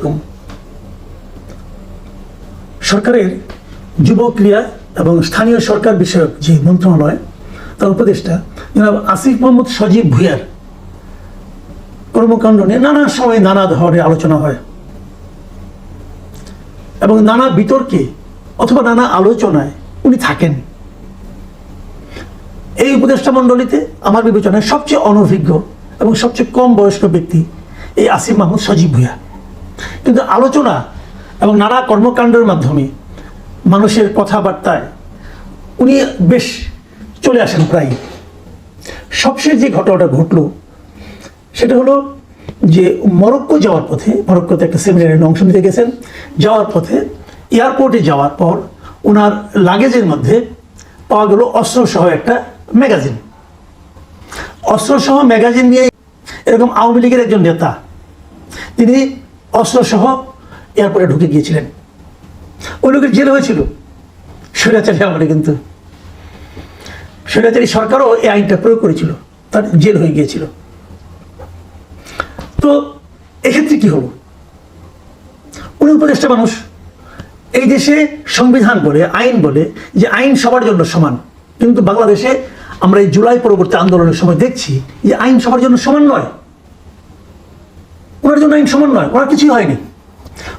আলাইকুম সরকারের যুব ক্রিয়া এবং স্থানীয় সরকার বিষয়ক যে মন্ত্রণালয়, তার উপদেষ্টা জনাব আসিফ মোহাম্মদ সজীব ভুইয়ার কর্মকাণ্ড নিয়ে নানা সময় নানা ধরনের আলোচনা হয় এবং নানা বিতর্কে অথবা নানা আলোচনায় উনি থাকেন। এই উপদেষ্টা মণ্ডলীতে আমার বিবেচনায় সবচেয়ে অনভিজ্ঞ এবং সবচেয়ে কম বয়স্ক ব্যক্তি এই আসিফ মাহমুদ সজীব ভুইয়া। কিন্তু আলোচনা এবং নানা কর্মকাণ্ডের মাধ্যমে মানুষের কথাবার্তায় উনি বেশ চলে আসেন প্রায়। সবশেষ যে ঘটনাটা ঘটলো, সেটা হলো যে মরক্কো যাওয়ার পথে, মরক্কোতে একটা সেমিনারে অংশ নিতে গেছেন, যাওয়ার পথে এয়ারপোর্টে যাওয়ার পর ওনার লাগেজের মধ্যে পাওয়া গেল অস্ত্রসহ একটা ম্যাগাজিন। অস্ত্রসহ ম্যাগাজিন নিয়ে এরকম আওয়ামী লীগের একজন নেতা, তিনি অস্ত্রসহ এয়ারপোর্টে ঢুকে গিয়েছিলেন। ওই লোকের জেল হয়েছিল। স্বৈরাচারী আমলে কিন্তু। স্বৈরাচারী সরকারও এই আইনটা প্রয়োগ করেছিল। তার জেল হয়ে গিয়েছিল। তো এক্ষেত্রে কি হলো? উনি উপদেষ্টা মানুষ এই দেশে সংবিধান বলে, আইন বলে যে আইন সবার জন্য সমান, কিন্তু বাংলাদেশে আমরা এই জুলাই পরবর্তী আন্দোলনের সময় দেখছি যে আইন সবার জন্য সমান নয়। জন্য আইন সমান নয়, ওনার কিছুই হয়নি।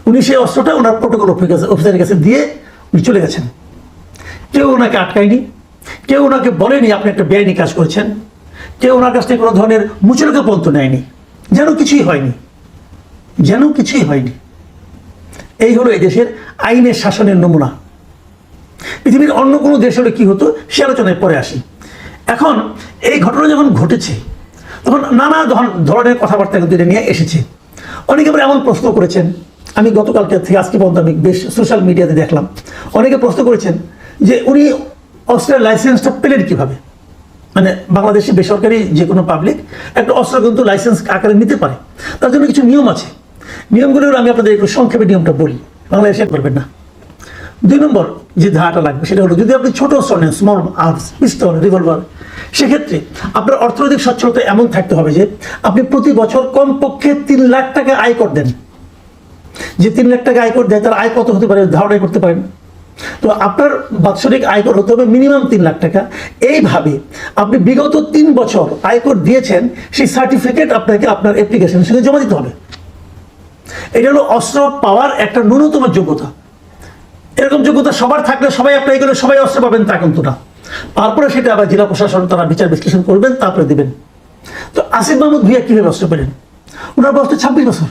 উনি সেই অস্ত্রটা ওনার প্রোটোকল অফিসারের কাছে দিয়ে উনি চলে গেছেন। কেউ ওনাকে আটকায়নি, কেউ ওনাকে বলেনি আপনি একটা বেআইনি কাজ করেছেন, কেউ ওনার কাছ থেকে কোনো ধরনের মুচলকে পর্যন্ত নেয়নি। যেন কিছুই হয়নি, যেন কিছুই হয়নি। এই হলো এই দেশের আইনের শাসনের নমুনা। পৃথিবীর অন্য কোনো দেশ হলে কী হতো, সে আলোচনায় পরে আসি। এখন এই ঘটনা যখন ঘটেছে, তখন নানা ধর- ধরনের কথাবার্তা কিন্তু এটা নিয়ে এসেছে। অনেকে আবার এমন প্রশ্ন করেছেন, আমি গতকালকে থেকে আজকে পর্যন্ত আমি বেশ সোশ্যাল মিডিয়াতে দেখলাম, অনেকে প্রশ্ন করেছেন যে উনি অস্ত্রের লাইসেন্সটা পেলেন কীভাবে? মানে বাংলাদেশে বেসরকারি যে কোনো পাবলিক একটা অস্ত্র কিন্তু লাইসেন্স আকারে নিতে পারে। তার জন্য কিছু নিয়ম আছে। নিয়মগুলো আমি আপনাদের একটু সংক্ষেপে নিয়মটা বলি। বাংলাদেশে পারবেন না। দুই নম্বর যে ধারাটা লাগবে, সেটা হলো যদি আপনি ছোট নেন স্মল আর্মস পিস্তল রিভলভার সেক্ষেত্রে আপনার অর্থনৈতিক সচ্ছলতা এমন থাকতে হবে যে আপনি প্রতি বছর কমপক্ষে তিন লাখ টাকা আয় কর দেন। যে তিন লাখ টাকা আয় আয়কর দেয়, তার আয় কত হতে পারে ধারণাই করতে পারেন। তো আপনার বাৎসরিক আয়কর হতে হবে মিনিমাম তিন লাখ টাকা। এইভাবে আপনি বিগত তিন বছর আয়কর দিয়েছেন, সেই সার্টিফিকেট আপনাকে আপনার অ্যাপ্লিকেশনের সঙ্গে জমা দিতে হবে। এটা হলো অস্ত্র পাওয়ার একটা ন্যূনতম যোগ্যতা। এরকম যোগ্যতা সবার থাকলে সবাই অ্যাপ্লাই করলে সবাই অস্ত্র পাবেন, তা কিন্তু না। তারপরে সেটা আবার জেলা প্রশাসন, তারা বিচার বিশ্লেষণ করবেন, তারপরে দিবেন। তো আসিফ মাহমুদ ভুইয়া কীভাবে অস্ত্র পেলেন? ওনার বয়স তো ছাব্বিশ বছর।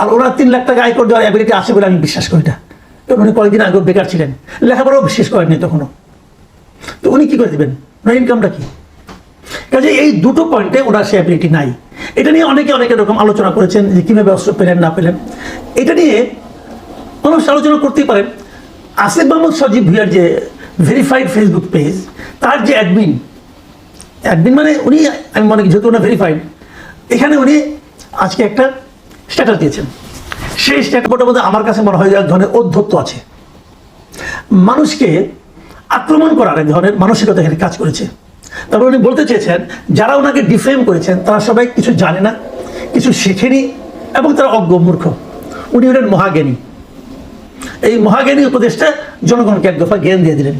আর ওনার তিন লাখ টাকা আয়কর দেওয়ার অ্যাবিলিটি আছে বলে আমি বিশ্বাস করি না। উনি কয়েকদিন আগেও বেকার ছিলেন। লেখাপড়াও শেষ করেননি তখনও। তো উনি কী করে দেবেন? ওনার ইনকামটা কি? কাজে এই দুটো পয়েন্টে ওনার সে অ্যাবিলিটি নাই। এটা নিয়ে অনেকে অনেক রকম আলোচনা করেছেন যে কীভাবে অস্ত্র পেলেন, না পেলেন। এটা নিয়ে মানুষ আলোচনা করতেই পারেন আসিফ মাহমুদ সজীব ভুইয়ার যে ভেরিফাইড ফেসবুক পেজ তার যে অ্যাডমিন অ্যাডমিন মানে উনি, আমি মনে করি যেহেতু ওনার ভেরিফাইড এখানে উনি আজকে একটা স্ট্যাটাস দিয়েছেন। সেই স্ট্যাটাসটার মধ্যে আমার কাছে মনে হয় যে এক ধরনের অধ্যত্ব আছে। মানুষকে আক্রমণ করার এক ধরনের মানসিকতা এখানে কাজ করেছে। তারপর উনি বলতে চেয়েছেন, যারা ওনাকে ডিফেম করেছেন, তারা সবাই কিছু জানে না, কিছু শেখেনি, এবং তারা অজ্ঞ মূর্খ। উনি হলেন মহাজ্ঞানী। এই মহাজ্ঞানী উপদেশটা জনগণকে এক দফা জ্ঞান দিয়ে দিলেন।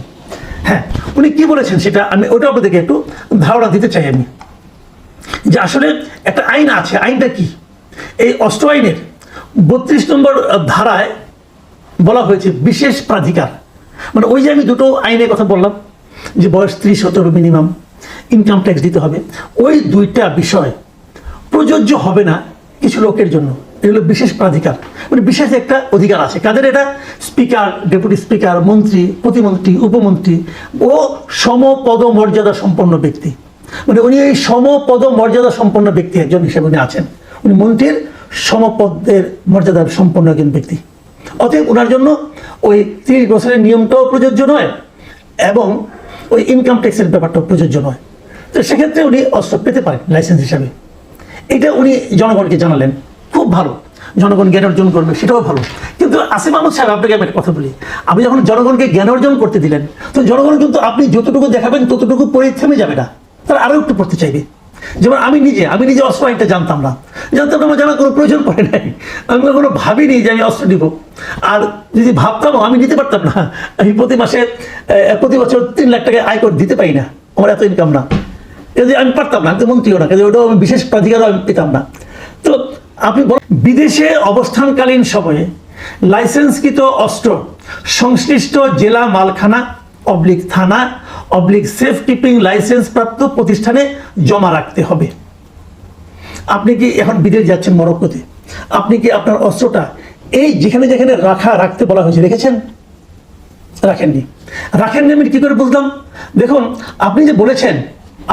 হ্যাঁ উনি কি বলেছেন সেটা আমি ওটা আপনাদেরকে একটু ধারণা দিতে চাই আমি। যে আসলে একটা আইন আছে, আইনটা কি? এই অস্ত্র আইনের বত্রিশ নম্বর ধারায় বলা হয়েছে বিশেষ প্রাধিকার। মানে ওই যে আমি দুটো আইনের কথা বললাম, যে বয়স ত্রিশ হতে মিনিমাম ইনকাম ট্যাক্স দিতে হবে। ওই দুইটা বিষয় প্রযোজ্য হবে না কিছু লোকের জন্য। এগুলো বিশেষ প্রাধিকার। মানে বিশেষ একটা অধিকার আছে। কাদের এটা? স্পিকার, ডেপুটি স্পিকার, মন্ত্রী, প্রতিমন্ত্রী, উপমন্ত্রী ও সমপদ মর্যাদা সম্পন্ন ব্যক্তি। মানে উনি এই সমপদ মর্যাদা সম্পন্ন ব্যক্তি একজন হিসেবে উনি আছেন। উনি মন্ত্রীর সমপদের মর্যাদা সম্পন্ন একজন ব্যক্তি। অতএব ওনার জন্য ওই তিরিশ বছরের নিয়মটাও প্রযোজ্য নয় এবং ওই ইনকাম ট্যাক্সের ব্যাপারটাও প্রযোজ্য নয়। তো সেক্ষেত্রে উনি অস্ত্র পেতে পারেন লাইসেন্স হিসাবে। এটা উনি জনগণকে জানালেন। খুব ভালো। জনগণ জ্ঞান অর্জন করবে, সেটাও ভালো। কিন্তু আসিফ আহমদ সাহেব, আপনাকে আমি একটা কথা বলি। আপনি যখন জনগণকে জ্ঞান অর্জন করতে দিলেন, তো জনগণ কিন্তু আপনি যতটুকু দেখাবেন, ততটুকু পরে থেমে যাবে না। তারা আরও একটু পড়তে চাইবে। যেমন আমি নিজে আমি নিজে অস্ত্র আইনটা জানতাম না। জানতাম আমার জানার কোনো প্রয়োজন পড়ে নাই। আমি কখনো ভাবিনি যে আমি অস্ত্র নিব। আর যদি ভাবতামও আমি নিতে পারতাম না। আমি প্রতি মাসে প্রতি বছর তিন লাখ টাকা আয় করে দিতে পারি না। আমার এত ইনকাম না। আমি পারতাম না, আমি তো মন্ত্রীও না। কাজে ওটাও আমি বিশেষ প্রাধিকারও আমি পেতাম না। আপনি বিদেশে অবস্থানকালীন সময়ে লাইসেন্সকৃত অস্ত্র, সংশ্লিষ্ট জেলা মালখানা, অবলিক থানা, অবলিক সেফ কিপিং লাইসেন্স প্রাপ্ত প্রতিষ্ঠানে জমা রাখতে হবে। আপনি কি এখন বিদেশ যাচ্ছেন মরক্কোতে? আপনি কি আপনার অস্ত্রটা এই যেখানে যেখানে রাখা, রাখতে বলা হয়েছে, রেখেছেন? রাখেননি। রাখেননি আমি কি করে বুঝলাম? দেখুন, আপনি যে বলেছেন,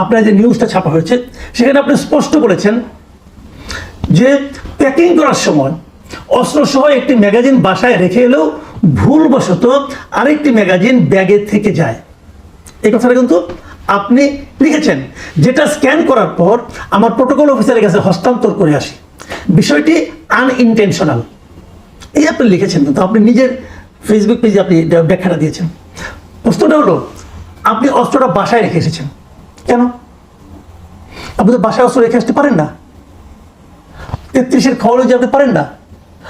আপনার যে নিউজটা ছাপা হয়েছে, সেখানে আপনি স্পষ্ট বলেছেন যে প্যাকিং করার সময় অস্ত্র সহ একটি ম্যাগাজিন বাসায় রেখে এলেও ভুলবশত আরেকটি ম্যাগাজিন ব্যাগে থেকে যায়। এই কথাটা কিন্তু আপনি লিখেছেন, যেটা স্ক্যান করার পর আমার প্রোটোকল অফিসারের কাছে হস্তান্তর করে আসি। বিষয়টি আনইনটেনশনাল এই আপনি লিখেছেন, কিন্তু আপনি নিজের ফেসবুক পেজে আপনি ব্যাখ্যাটা দিয়েছেন। প্রশ্নটা হলো, আপনি অস্ত্রটা বাসায় রেখে এসেছেন, কেন? আপনি তো বাসায় অস্ত্র রেখে আসতে পারেন না। তেত্রিশের খবর যে আপনি পারেন না,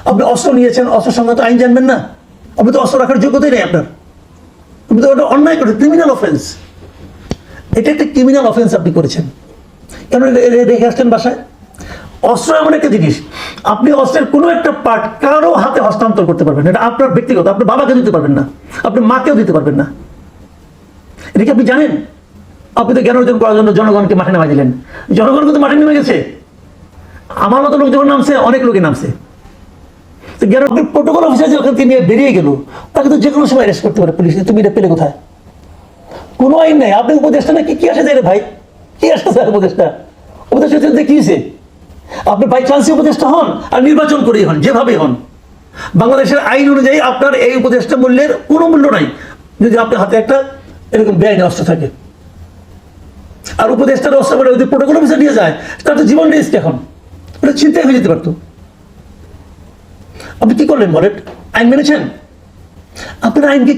আপনি অস্ত্র নিয়েছেন অস্ত্র সংক্রান্ত আইন জানবেন না। আপনি তো অস্ত্র রাখার যোগ্যতাই নেই আপনার। আপনি তো ওটা অন্যায় করেছেন ক্রিমিনাল অফেন্স এটা একটা ক্রিমিনাল অফেন্স আপনি করেছেন। কেন রেখে আসছেন বাসায়। অস্ত্র এমন একটা জিনিস, আপনি অস্ত্রের কোনো একটা পার্ট কারও হাতে হস্তান্তর করতে পারবেন এটা আপনার ব্যক্তিগত, আপনার বাবাকে দিতে পারবেন না আপনার মাকেও দিতে পারবেন না। এটা কি আপনি জানেন? আপনি তো জ্ঞান অর্জন করার জন্য জনগণকে মাঠে নামা দিলেন। জনগণ কিন্তু মাঠে নেমে গেছে। আমার মতো লোক যখন নামছে, অনেক লোকে নামছে। তো জ্ঞান প্রোটোকল অফিসার যে তিনি বেরিয়ে গেল, তাকে তো যে কোনো সময় অ্যারেস্ট করতে পারে পুলিশ তুমি এটা পেলে কোথায়? কোনো আইন নেই। আপনি উপদেশটা না কি কি আসে যায় ভাই? কি আসে স্যার উপদেশটা হচ্ছে কি হয়েছে? আপনি বাই চান্সে উপদেষ্টা হন আর নির্বাচন করেই হন যেভাবে হন। বাংলাদেশের আইন অনুযায়ী আপনার এই উপদেষ্টা মূল্যের কোনো মূল্য নাই। যদি আপনার হাতে একটা এরকম বেআইনি অস্ত্র থাকে। আর উপদেশটার অস্ত্র যদি প্রোটোকল অফিসার নিয়ে যায়, তার তো জীবন রিস্ক এখন। ওটা চিন্তায় হয়ে যেতে পারতো। আপনি কি করলেন বলেন? আইন মেনেছেন? আপনার আইনকে